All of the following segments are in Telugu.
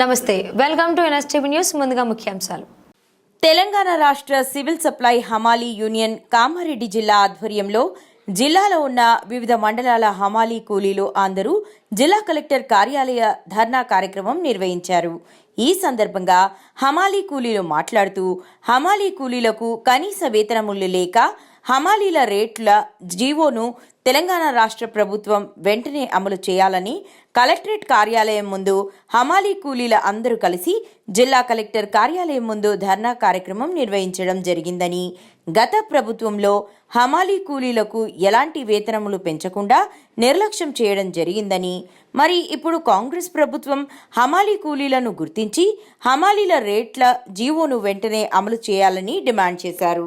నమస్తే వెల్కమ్ టు ఎన్ఎస్టీవీ న్యూస్ ముందుగా ముఖ్యాంశాలు. తెలంగాణ రాష్ట్ర civil supply Hamali union Kamareddy జిల్లా ఆధ్వర్యంలో జిల్లాలో ఉన్న వివిధ మండలాల హమాలీ కూలీలు అందరూ జిల్లా కలెక్టర్ కార్యాలయ ధర్నా కార్యక్రమం నిర్వహించారు. ఈ సందర్భంగా హమాలీ కూలీలు మాట్లాడుతూ హమాలీ కూలీలకు కనీస వేతనములు లేక హమాలీల రేట్ల జీవోను తెలంగాణ రాష్ట్ర ప్రభుత్వం వెంటనే అమలు చేయాలని కలెక్టరేట్ కార్యాలయం ముందు హమాలీ కూలీల అందరూ కలిసి జిల్లా కలెక్టర్ కార్యాలయం ముందు ధర్నా కార్యక్రమం నిర్వహించడం జరిగిందని గత ప్రభుత్వంలో హమాలీ కూలీలకు ఎలాంటి వేతనములు పెంచకుండా నిర్లక్ష్యం చేయడం జరిగిందని మరి ఇప్పుడు కాంగ్రెస్ ప్రభుత్వం హమాలీ కూలీలను గుర్తించి హమాలీల రేట్ల జీవోను వెంటనే అమలు చేయాలని డిమాండ్ చేశారు.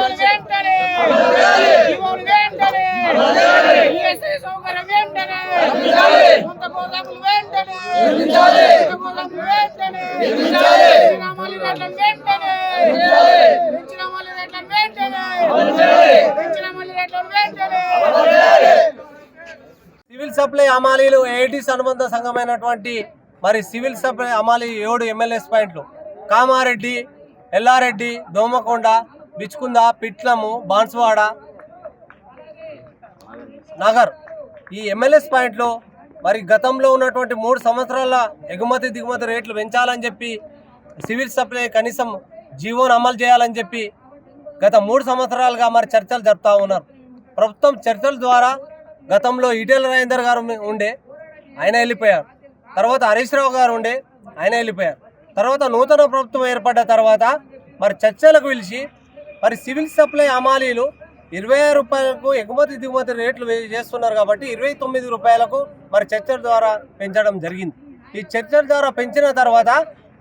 సివిల్ సప్లై అమాలీలు ఏఐటీస్ అనుబంధ సంఘమైనటువంటి మరి సివిల్ సప్లై అమాలి ఏడు ఎమ్మెల్యేస్ పాయింట్లు. కామారెడ్డి ఎల్లారెడ్డి దోమకొండ బిచ్కుంద పిట్లము బాన్స్వాడ నగర్. ఈ ఎమ్మెల్యేస్ పాయింట్లో మరి గతంలో ఉన్నటువంటి మూడు సంవత్సరాల ఎగుమతి దిగుమతి రేట్లు పెంచాలని చెప్పి సివిల్ సప్లై కనీసం జీవోను అమలు చేయాలని చెప్పి గత మూడు సంవత్సరాలుగా మరి చర్చలు జరుపుతూ ఉన్నారు. ప్రభుత్వం చర్చల ద్వారా గతంలో ఈటెల రాజేందర్ గారు ఉండే ఆయన వెళ్ళిపోయారు. తర్వాత హరీష్ రావు గారు ఉండే ఆయన వెళ్ళిపోయారు. తర్వాత నూతన ప్రభుత్వం ఏర్పడ్డ తర్వాత మరి చర్చలకు పిలిచి మరి సివిల్ సప్లై అమాలీలు ఇరవై ఆరు రూపాయలకు ఎగుమతి దిగుమతి రేట్లు చేస్తున్నారు కాబట్టి ఇరవై తొమ్మిది రూపాయలకు మరి చర్చల ద్వారా పెంచడం జరిగింది. ఈ చర్చల ద్వారా పెంచిన తర్వాత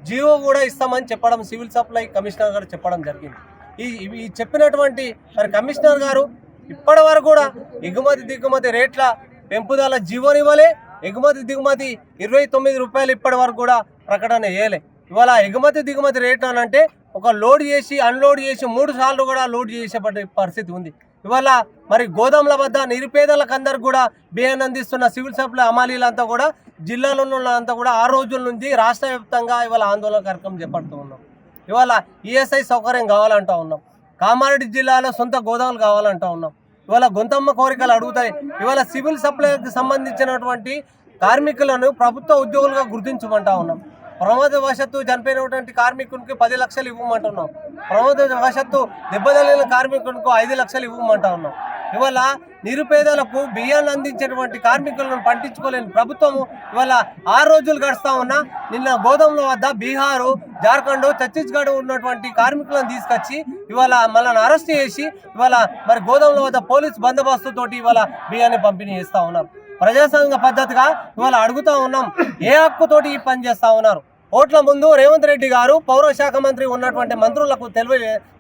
జియో కూడా ఇస్తామని చెప్పడం సివిల్ సప్లై కమిషనర్ గారు చెప్పడం జరిగింది. ఈ ఈ చెప్పినటువంటి మరి కమిషనర్ గారు ఇప్పటి వరకు కూడా ఎగుమతి దిగుమతి రేట్ల పెంపుదల జీవోనివ్వలే ఎగుమతి దిగుమతి ఇరవై తొమ్మిది రూపాయలు ఇప్పటి వరకు కూడా ప్రకటన చేయలే. ఇవాళ ఎగుమతి దిగుమతి రేట్ అని అంటే ఒక లోడ్ చేసి అన్లోడ్ చేసి మూడు సార్లు కూడా లోడ్ చేసే పరిస్థితి ఉంది. ఇవాళ మరి గోదాముల వద్ద నిరుపేదలకు అందరికి కూడా బియ్యాన్ని అందిస్తున్న సివిల్ సప్లై అమాలీలంతా కూడా జిల్లాలో ఉన్న అంతా కూడా ఆ రోజుల నుంచి రాష్ట్ర వ్యాప్తంగా ఇవాళ ఆందోళన కార్యక్రమం చేపడుతూ ఉన్నాం. ఇవాళ ఈఎస్ఐ సౌకర్యం కావాలంటూ ఉన్నాం. కామారెడ్డి జిల్లాలో సొంత గోదాములు కావాలంటూ ఉన్నాం. ఇవాళ గొంతమ్మ కోరికలు అడుగుతాయి. ఇవాళ సివిల్ సప్లైకి సంబంధించినటువంటి కార్మికులను ప్రభుత్వ ఉద్యోగులుగా గుర్తించమంటా ఉన్నాం. ప్రమాదవశత్తు చనిపోయినటువంటి కార్మికునికి పది లక్షలు ఇవ్వమంటున్నాం. ప్రమాదవశత్తు దెబ్బతగిలిన కార్మికునికి ఐదు లక్షలు ఇవ్వమంటా ఉన్నాం ఇవాళ నిరుపేదలకు బియ్యాన్ని అందించేటువంటి కార్మికులను పట్టించుకోలేని ప్రభుత్వము ఇవాళ ఆరు రోజులు గడుస్తా ఉన్నా నిన్న గోదాముల వద్ద బీహారు జార్ఖండ్ ఛత్తీస్గఢ్ ఉన్నటువంటి కార్మికులను తీసుకొచ్చి ఇవాళ మనల్ని అరెస్ట్ చేసి ఇవాళ మరి గోదాముల వద్ద పోలీస్ బందోబస్తుతోటి ఇవాళ బియ్యాన్ని పంపిణీ చేస్తూ ఉన్నారు. ప్రజాసంఘ పద్ధతిగా ఇవాళ అడుగుతా ఉన్నాం ఏ హక్కుతోటి ఈ పని చేస్తూ ఉన్నారు? ఓట్ల ముందు రేవంత్ రెడ్డి గారు పౌరశాఖ మంత్రి ఉన్నటువంటి మంత్రులకు తెలివ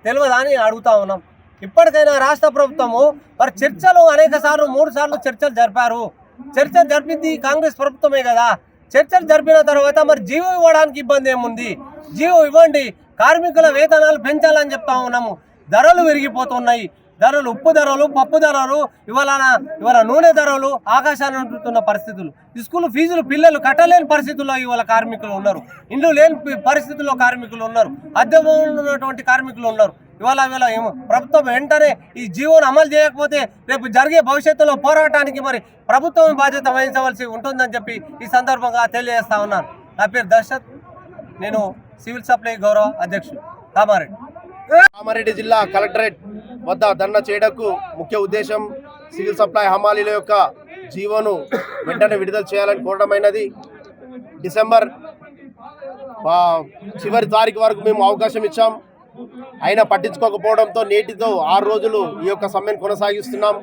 తెలియదా అని అడుగుతా ఉన్నాం. ఇప్పటికైనా రాష్ట్ర ప్రభుత్వము మరి చర్చలు అనేక సార్లు మూడు సార్లు చర్చలు జరిపారు. చర్చలు జరిపింది కాంగ్రెస్ ప్రభుత్వమే కదా. చర్చలు జరిపిన తర్వాత మరి జీవో ఇవ్వడానికి ఇబ్బంది ఏముంది? జీవో ఇవ్వండి. కార్మికుల వేతనాలు పెంచాలని చెప్తా ఉన్నాము. ధరలు విరిగిపోతున్నాయి. ధరలు ఉప్పు ధరలు పప్పు ధరలు ఇవాళ ఇవాళ నూనె ధరలు ఆకాశాన్ని అంటుతున్న పరిస్థితులు. స్కూల్ ఫీజులు పిల్లలు కట్టలేని పరిస్థితుల్లో ఇవాళ కార్మికులు ఉన్నారు. ఇండ్లు లేని పరిస్థితుల్లో కార్మికులు ఉన్నారు. అద్దె ఉన్నటువంటి కార్మికులు ఉన్నారు. ఇవాళ ఇవాళ ఏమో ప్రభుత్వం వెంటనే ఈ జీవోను అమలు చేయకపోతే రేపు జరిగే భవిష్యత్తులో పోరాటానికి మరి ప్రభుత్వం బాధ్యత వహించవలసి ఉంటుందని చెప్పి ఈ సందర్భంగా తెలియజేస్తా ఉన్నాను. నా పేరు దర్శత్ నేను సివిల్ సప్లై గౌరవ అధ్యక్షుడు. కామారెడ్డి. కామారెడ్డి జిల్లా కలెక్టరేట్ వద్ద ధర్నా చేయడకు ముఖ్య ఉద్దేశం సివిల్ సప్లై హమాలీల యొక్క జీవోను వెంటనే విడుదల చేయాలని కోరడమైనది. డిసెంబర్ చివరి తారీఖు వరకు మేము అవకాశం ఇచ్చాం. అయినా పట్టించుకోకపోవడంతో నేటితో ఆరు రోజులు ఈ యొక్క సమ్మెను కొనసాగిస్తున్నాం.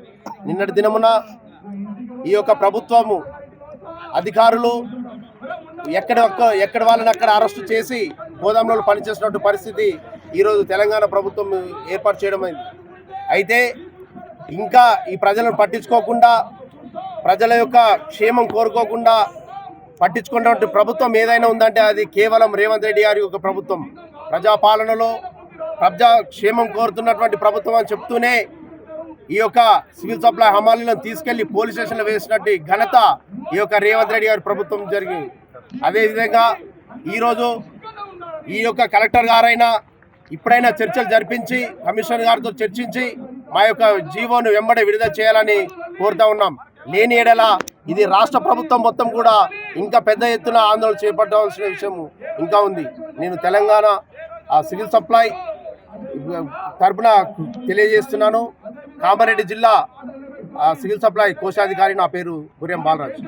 నిన్నటి దినమున ఈ యొక్క ప్రభుత్వము అధికారులు ఎక్కడ ఎక్కడ వాళ్ళని అక్కడ అరెస్టు చేసి గోదాంలో పనిచేసినటువంటి పరిస్థితి ఈరోజు తెలంగాణ ప్రభుత్వం ఏర్పాటు చేయడం అయింది అయితే ఇంకా ఈ ప్రజలను పట్టించుకోకుండా ప్రజల యొక్క క్షేమం కోరుకోకుండా పట్టించుకున్నటువంటి ప్రభుత్వం ఏదైనా ఉందంటే అది కేవలం రేవంత్ రెడ్డి గారి యొక్క ప్రభుత్వం. ప్రజాపాలనలో ప్రజా క్షేమం కోరుతున్నటువంటి ప్రభుత్వం అని చెప్తూనే ఈ యొక్క సివిల్ సప్లై హమాలీలను తీసుకెళ్ళి పోలీస్ స్టేషన్లో వేసినట్టు ఘనత ఈ యొక్క రేవంత్ రెడ్డి గారి ప్రభుత్వం జరిగింది. అదేవిధంగా ఈరోజు ఈ యొక్క కలెక్టర్ గారైనా ఇప్పుడైనా చర్చలు జరిపించి కమిషనర్ గారితో చర్చించి మా యొక్క జీవోను వెంబడి విడుదల చేయాలని కోరుతా ఉన్నాం. లేని ఎడల ఇది రాష్ట్ర ప్రభుత్వం మొత్తం కూడా ఇంకా పెద్ద ఎత్తున ఆందోళన చేపట్టవలసిన విషయం ఇంకా ఉంది. నేను తెలంగాణ ఆ సివిల్ సప్లై తరపున తెలియజేస్తున్నాను. కామారెడ్డి జిల్లా ఆ, సివిల్ సప్లై కోశాధికారి నా పేరు గుర్యం బాలరాజు.